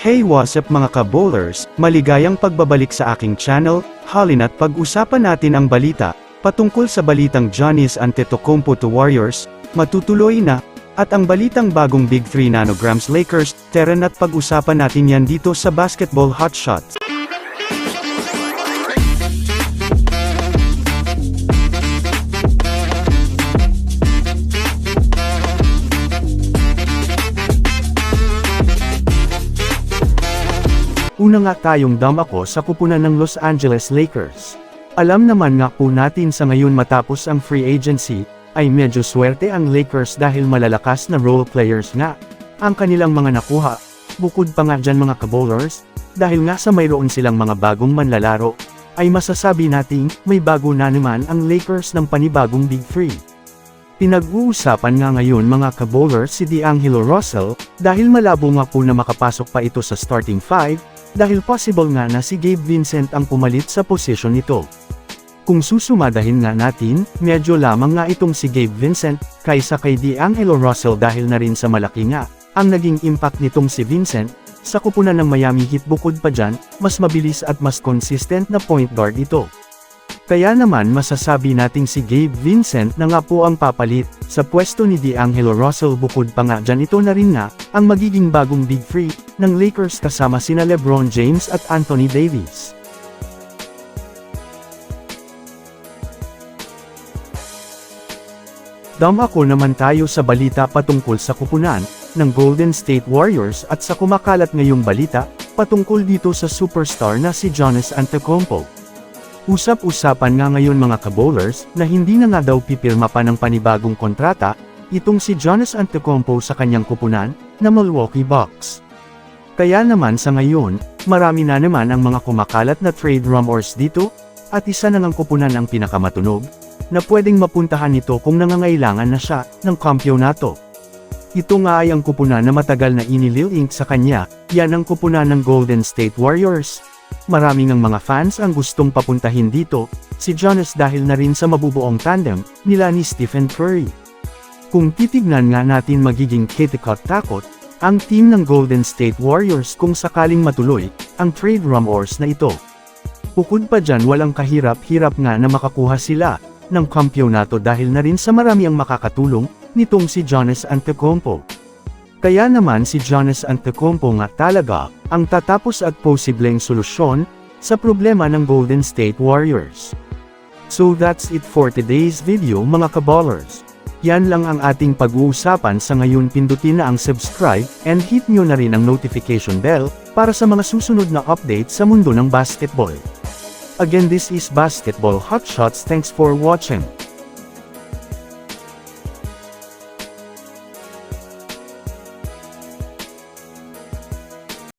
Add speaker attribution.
Speaker 1: Hey what's up mga ka-bowlers, maligayang pagbabalik sa aking channel, halina't pag-usapan natin ang balita, patungkol sa balitang Giannis Antetokounmpo to Warriors, matutuloy na, at ang balitang bagong Big 3 nanograms Lakers, teren at pag-usapan natin yan dito sa Basketball Hotshots. Una nga tayong damako sa kupunan ng Los Angeles Lakers. Alam naman nga po natin sa ngayon matapos ang free agency, ay medyo swerte ang Lakers dahil malalakas na role players nga. Ang kanilang mga nakuha, bukod pa nga dyan mga kabowlers, dahil nga sa mayroon silang mga bagong manlalaro, ay masasabi nating may bago na naman ang Lakers ng panibagong Big 3. Pinag-uusapan nga ngayon mga kabowler si D'Angelo Russell, dahil malabo nga po na makapasok pa ito sa starting 5, dahil possible nga na si Gabe Vincent ang pumalit sa posisyon nito. Kung susumadahin nga natin, medyo lamang nga itong si Gabe Vincent, kaysa kay D'Angelo Russell dahil na rin sa malaki nga, ang naging impact nitong si Vincent, sa kupunan ng Miami Heat bukod pa dyan, mas mabilis at mas consistent na point guard ito. Kaya naman masasabi nating si Gabe Vincent na nga po ang papalit, sa pwesto ni D'Angelo Russell bukod pa nga dyan ito na rin nga, ang magiging bagong Big 3, ng Lakers kasama sina Lebron James at Anthony Davis. Damako naman tayo sa balita patungkol sa kupunan, ng Golden State Warriors at sa kumakalat ngayong balita, patungkol dito sa superstar na si Giannis Antetokounmpo. Usap-usapan nga ngayon mga kabowlers, na hindi na nga daw pipirma pa ng panibagong kontrata, itong si Giannis Antetokounmpo sa kanyang kupunan, na Milwaukee Bucks. Kaya naman sa ngayon, marami na naman ang mga kumakalat na trade rumors dito, at isa na ng kupunan ang pinakamatunog, na pwedeng mapuntahan nito kung nangangailangan na siya, ng kampyonato. Ito nga ay ang kupunan na matagal na inililink sa kanya, yan ang kupunan ng Golden State Warriors. Maraming ang mga fans ang gustong papuntahin dito, si Giannis dahil na rin sa mabubuong tandem, nila ni Stephen Curry. Kung titignan nga natin magiging kitikot takot, ang team ng Golden State Warriors kung sakaling matuloy, ang trade rumors na ito. Bukod pa dyan walang kahirap-hirap nga na makakuha sila, ng kampyonato dahil na rin sa marami ang makakatulong, nitong si Giannis Antetokounmpo. Kaya naman si Giannis Antetokounmpo nga talaga, ang tatapos at posibleng solusyon, sa problema ng Golden State Warriors. So that's it for today's video mga kaballers. Yan lang ang ating pag-uusapan sa ngayon pindutin na ang subscribe, and hit nyo na rin ang notification bell, para sa mga susunod na update sa mundo ng basketball. Again this is Basketball Hotshots thanks for watching.